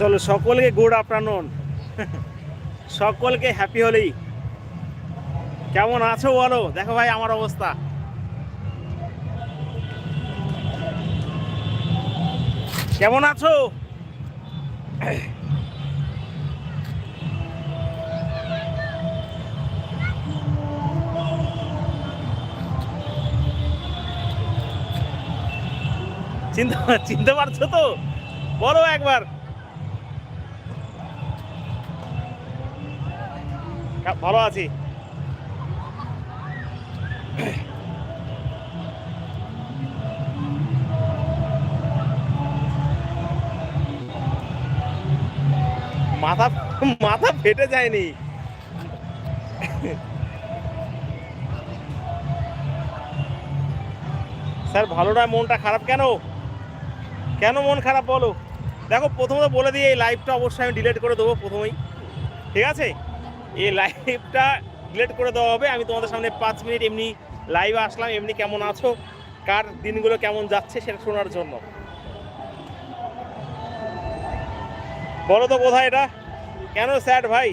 চলো সকলকে good afternoon সকলকে হ্যাপি হলেই কেমন আছো বলো? দেখো ভাই আমার অবস্থা। কেমন আছো? চিন্তা চিনতে পারছ তো? বলো একবার। ভালো আছি। মাথা মাথা ফেটে যায়নি। স্যার ভালো নয় মনটা খারাপ কেন? কেন মন খারাপ বলো? দেখো, প্রথমত বলে দিই, এই লাইভটা অবশ্যই আমি ডিলেট করে দেবো প্রথমেই। ঠিক আছে? এই লাইভটা ডিলেট করে দেওয়া হবে। আমি তোমাদের সামনে পাঁচ মিনিট এমনি লাইভে আসলাম, এমনি কেমন আছো? কার দিনগুলো কেমন যাচ্ছে সেটা শোনার জন্য। বলো তো কোথায় এটা। কেন স্যাড ভাই?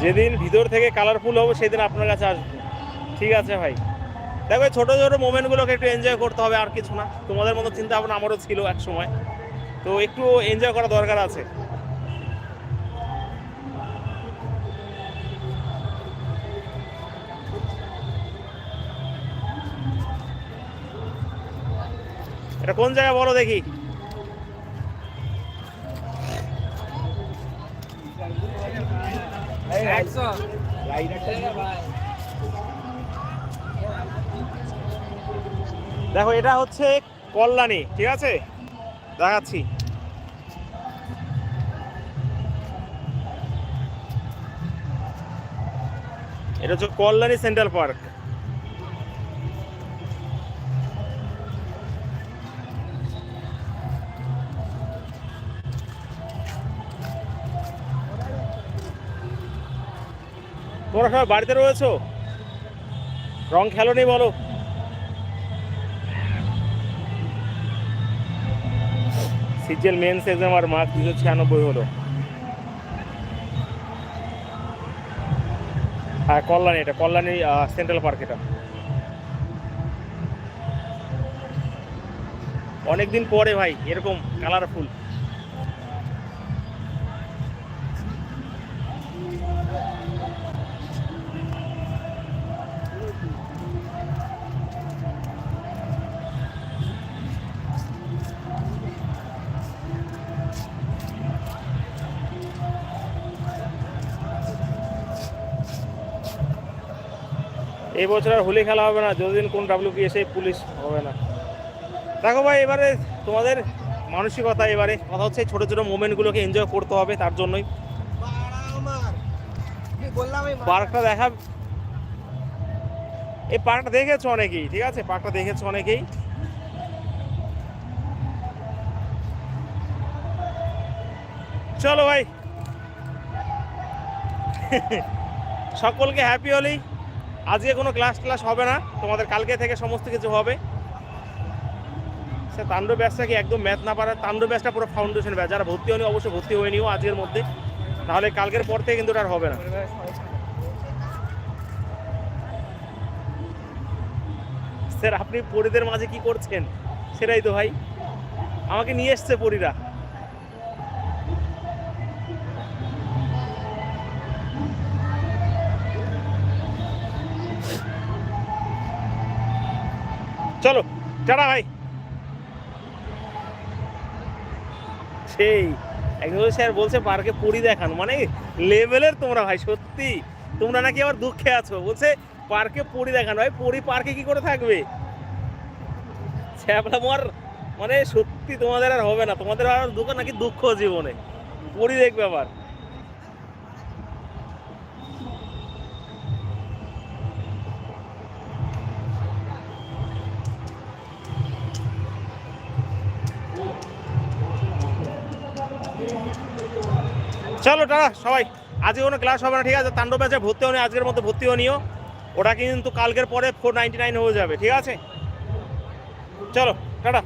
যেদিন ভিতর থেকে কালারফুল হবে, সেদিন আপনার কাছে আসব। ঠিক আছে ভাই। দেখো ছোটো ছোটো মোমেন্টগুলোকে একটু এনজয় করতে হবে, আর কিছু না। তোমাদের মতো চিন্তা ভাবনা আমারও ছিল এক সময় তো একটু এনজয় করা দরকার আছে। এটা কোন জায়গায় বলো দেখি? দেখো, এটা হচ্ছে কল্যাণী, ঠিক আছে? দেখাচ্ছি। এটা হচ্ছে কল্যাণী সেন্ট্রাল পার্ক। তোমরা সবাই বাড়িতে রয়েছো? রং খেলোনি বলো। সিজিএল মেন্স এক্সাম আর মার্ক দুশো ছিয়ানব্বই হলো। হ্যাঁ কল্যাণী, এটা কল্যাণী সেন্ট্রাল পার্ক এটা। অনেকদিন পরে ভাই, এরকম কালারফুল এই বছর আর হোলি খেলা হবে না, যতদিন কোন ডাব্লিউ এসে পুলিশ হবে না। দেখো ভাই, এবারে তোমাদের মানসিকতা, এবারে কথা হচ্ছে ছোটো ছোটো মোমেন্টগুলোকে এনজয় করতে হবে, তার জন্যই। পার্কটা দেখা এই পার্কটা দেখেছ অনেকেই, ঠিক আছে? পার্কটা দেখেছ অনেকেই। চলো ভাই। সকলকে হ্যাপি হলি। আজকে কোনো ক্লাস ক্লাস হবে না। তোমাদের কালকে থেকে সমস্ত কিছু হবে। সে তাণ্ডব ব্যাচটা কি একদম ম্যাথ না পারার? তাণ্ডব ব্যাচটা পুরো ফাউন্ডেশন ব্যাচ যারা ভর্তি হয়নি, অবশ্যই ভর্তি হয়ে নিও আজকের মধ্যে। তাহলে কালকের পর থেকে কিন্তু আর হবে না। স্যার, আপনি পরিদের মাঝে কি করছেন? সেটাই তো ভাই। আমাকে নিয়ে এসছে পরীরা। চলো, টাটা ভাই। সেই একজন স্যার বলছে পার্কে পুরি দেখান। মানে লেভেলের তোমরা ভাই, সত্যি। তোমরা নাকি আবার দুঃখে আছো। বলছে পার্কে পুরি দেখান। ভাই, পুরি পার্কে কি করে থাকবে? ছ্যাপলা মার মানে সত্যি তোমাদের আর হবে না। তোমাদের আর দুঃখ, নাকি দুঃখ জীবনে। পুরি দেখবে আবার। চলো টাটা সবাই। আজকে কোনো ক্লাস হবে না, ঠিক আছে? তাণ্ডব ম্যাচে ভর্তি হনি আজকের মতো ভর্তি হনিও ওটা কিন্তু কালকের পরে ফোর নাইনটি নাইন হয়ে যাবে, ঠিক আছে? চলো, টাটা।